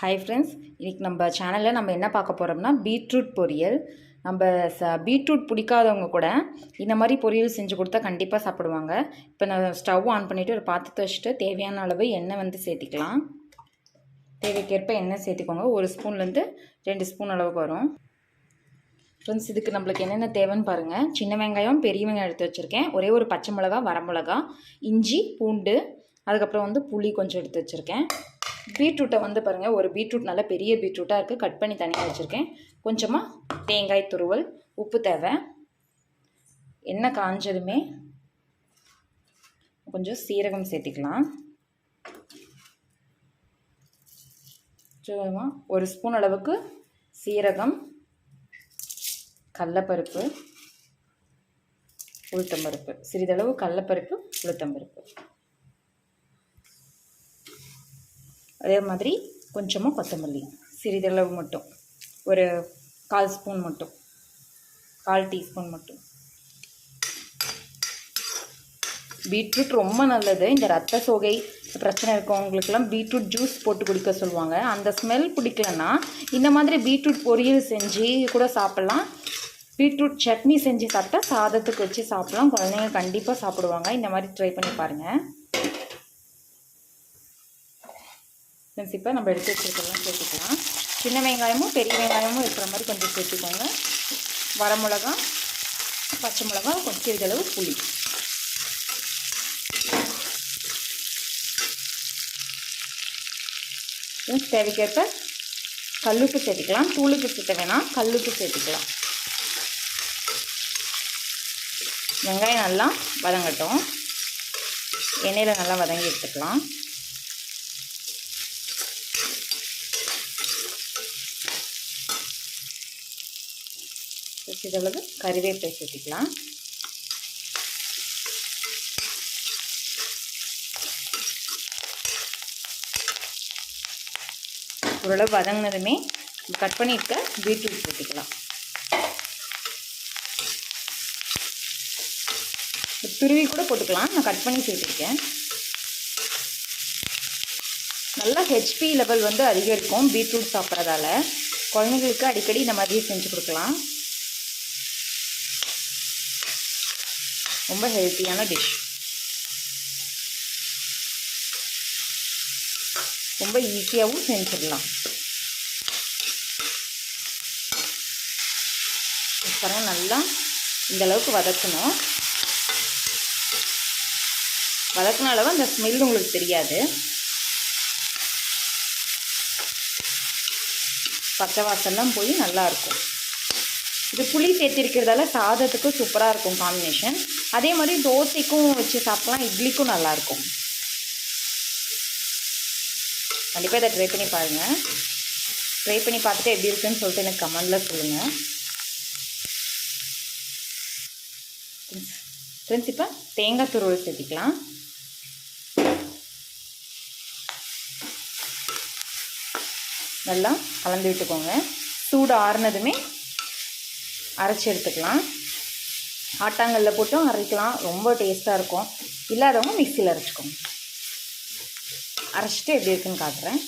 Hi friends இன்றைக்கி நம்ம சேனலில் நம்ம என்ன பார்க்க போகிறோம்னா பீட்ரூட் பொரியல். நம்ம ச பீட்ரூட் பிடிக்காதவங்க கூட இந்த மாதிரி பொரியல் செஞ்சு கொடுத்தா கண்டிப்பாக சாப்பிடுவாங்க. இப்போ நான் ஸ்டவ் ஆன் பண்ணிவிட்டு ஒரு பாத்திரத்தை வச்சுட்டு தேவையான அளவு எண்ணெய் வந்து சேர்த்திக்கலாம். தேவைக்கேற்ப எண்ணெய் சேர்த்திக்கோங்க. ஒரு ஸ்பூன்லேருந்து ரெண்டு ஸ்பூன் அளவுக்கு வரும். ஃப்ரெண்ட்ஸ் இதுக்கு நம்மளுக்கு என்னென்ன தேவைன்னு பாருங்கள் சின்ன வெங்காயம் பெரிய வெங்காயம் எடுத்து வச்சுருக்கேன். ஒரே ஒரு பச்சை மிளகா வரமிளகா இஞ்சி பூண்டு அதுக்கப்புறம் வந்து புளி கொஞ்சம் எடுத்து வச்சுருக்கேன். பீட்ரூட்டை வந்து பாருங்கள் ஒரு பீட்ரூட் நல்லா பெரிய பீட்ரூட்டாக இருக்குது கட் பண்ணி தனியாக வச்சுருக்கேன். கொஞ்சமாக தேங்காய் துருவல் உப்பு தேவை. எண்ணெய் காஞ்சதுமே கொஞ்சம் சீரகம் சேர்த்திக்கலாம். ஒரு ஸ்பூன் அளவுக்கு சீரகம் கடலப்பருப்பு உளுத்தம்பருப்பு. சிறிதளவு கடலப்பருப்பு உளுத்தம்பருப்பு. அதே மாதிரி கொஞ்சமாக கொத்தமல்லி சிறிதளவு மட்டும். ஒரு கால் ஸ்பூன் மட்டும். கால் டீஸ்பூன் மட்டும். பீட்ரூட் ரொம்ப நல்லது. இந்த ரத்த சோகை பிரச்சனை இருக்கவங்களுக்கெல்லாம் பீட்ரூட் ஜூஸ் போட்டு குடிக்க சொல்லுவாங்க. அந்த ஸ்மெல் பிடிக்கலன்னா இந்த மாதிரி பீட்ரூட் பொரியல் செஞ்சு கூட சாப்பிட்லாம். பீட்ரூட் சட்னி செஞ்சு சாப்பிட்டா சாதத்துக்கு வச்சு சாப்பிட்லாம். குழந்தைங்க கண்டிப்பாக சாப்பிடுவாங்க. இந்த மாதிரி ட்ரை பண்ணி பாருங்கள் ஃப்ரெண்ட்ஸ் இப்போ நம்ம எடுத்து வச்சுருக்கலாம் சேர்த்துக்கலாம். சின்ன வெங்காயமும் பெரிய வெங்காயமும் இருக்கிற மாதிரி கொஞ்சம் சேர்த்துக்கோங்க. வரமிளகா பச்சை மிளகா கொஞ்சம் சிறிதளவு புளி. தேவைக்கேற்ப கல்லுப்பு சேர்த்துக்கலாம். தூளுக்கு சேர்த்த வேணாம். கல்லுப்பு சேர்த்துக்கலாம். வெங்காயம் நல்லா வதங்கட்டும். எண்ணெயில் நல்லா வதங்கி எடுத்துக்கலாம். சிறிதளவு கறிவேப்பிலை சேர்த்துக்கலாம். ஓரளவு வதங்கினதுமே கட் பண்ணியிருக்க பீட்ரூட் சேர்த்திக்கலாம் துருவி கூட போட்டுக்கலாம். நான் கட் பண்ணி சேர்த்துருக்கேன். நல்லா ஹெச்பி லெவல் வந்து அதிகரிக்கும். பீட்ரூட் சாப்பிட்றதால குழந்தைங்களுக்கு அடிக்கடி இந்த மாதிரி செஞ்சு கொடுக்கலாம். ரொம்ப ஹெல்த்தியான டிஷ் ரொம்ப ஈஸியாகவும் செஞ்சிடலாம். பாருங்கள் நல்லா இந்த அளவுக்கு வதக்கணும். வதக்கின அளவு அந்த ஸ்மெல் உங்களுக்கு தெரியாது. பச்சை வாசல்லாம் போய் நல்லாயிருக்கும் இது புளி சேர்த்திருக்கிறதால சாதத்துக்கும் சூப்பராக இருக்கும் காம்பினேஷன் அதே மாதிரி தோசைக்கும் வச்சு சாப்பிட்லாம் இட்லிக்கும் நல்லாயிருக்கும் கண்டிப்பாக இதை ட்ரை பண்ணி பாருங்கள் ட்ரை பண்ணி பார்த்துட்டு எப்படி இருக்குன்னு சொல்லிட்டு எனக்கு கமெண்டில் சொல்லுங்கள் ஃப்ரெண்ட்ஸ் இப்போ தேங்காய் துருவல் சேர்த்திக்கலாம். நல்லா கலந்து விட்டுக்கோங்க. சூடு ஆறுனதுமே அரைச்சி எடுத்துக்கலாம். ஆட்டாங்கல்ல போட்டும் அரைக்கலாம். ரொம்ப டேஸ்ட்டாக இருக்கும். இல்லாதவங்க மிக்சியில் அரைச்சிக்கோங்க. அரைச்சிட்டு எப்படி இருக்குன்னு காட்டுறேன்.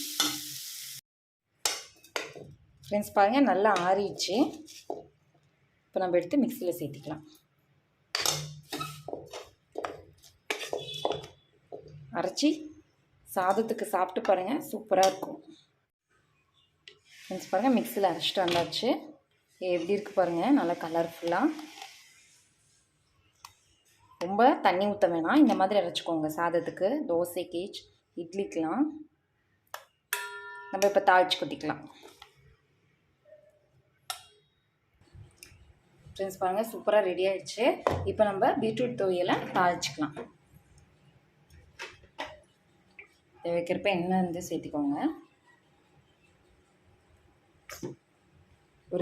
ஃப்ரெண்ட்ஸ் பாருங்கள் நல்லா ஆறிடுச்சு. இப்போ நம்ம எடுத்து மிக்சியில் சேர்த்திக்கலாம். அரைச்சி சாதத்துக்கு சாப்பிட்டு பாருங்கள் சூப்பராக இருக்கும். ஃப்ரெண்ட்ஸ் பாருங்கள் மிக்சியில் அரைச்சிட்டு வந்தாச்சு. எப்படி இருக்குது பாருங்கள் நல்லா கலர்ஃபுல்லாக ரொம்ப தண்ணி ஊற்ற வேணாம். இந்த மாதிரி அரைச்சிக்கோங்க சாதத்துக்கு. தோசை கேஜ் இட்லிக்கெலாம் நம்ம இப்போ தாளிச்சு கொட்டிக்கலாம். ஃப்ரெண்ட்ஸ் பாருங்கள் சூப்பராக ரெடி ஆகிடுச்சு இப்போ நம்ம பீட்ரூட் துவையலை தாளிச்சிக்கலாம். வைக்கிறப்ப என்ன வந்து சேர்த்திக்கோங்க.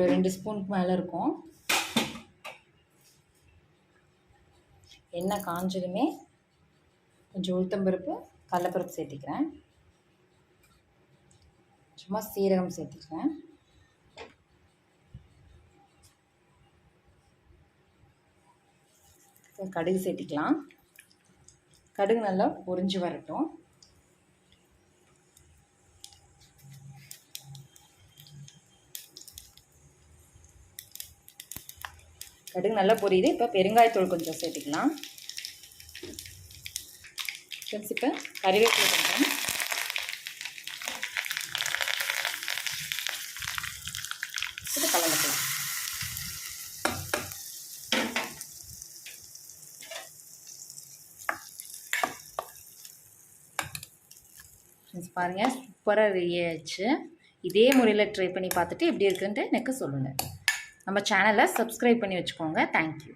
ஒரு ரெண்டு ஸ்பூனுக்கு மேலே இருக்கும். எண்ணெய் காஞ்சதுமே கொஞ்சம் உளுத்தம்பருப்பு கடலப்பருப்பு சேர்த்திக்கிறேன். சும்மா சீரகம் சேர்த்திக்கிறேன். கடுகு சேர்த்திக்கலாம். கடுகு நல்லா பொரிஞ்சு வரட்டும். கடுகு நல்லா பொரியுது. இப்போ பெருங்காயத்தூள் கொஞ்சம் சேர்த்துக்கலாம். ஃப்ரெண்ட்ஸ் இப்போ கறிவேப்பிலை கொஞ்சம். இது கலந்துக்கலாம் ஃப்ரெண்ட்ஸ் பாருங்கள் சூப்பராக ரெடி ஆயிடுச்சு இதே முறையில் ட்ரை பண்ணி பார்த்துட்டு எப்படி இருக்குன்ட்டு எனக்கு சொல்லுங்கள் நம்ம சேனலை சப்ஸ்கிரைப் பண்ணி வச்சுக்கோங்க. தேங்க்யூ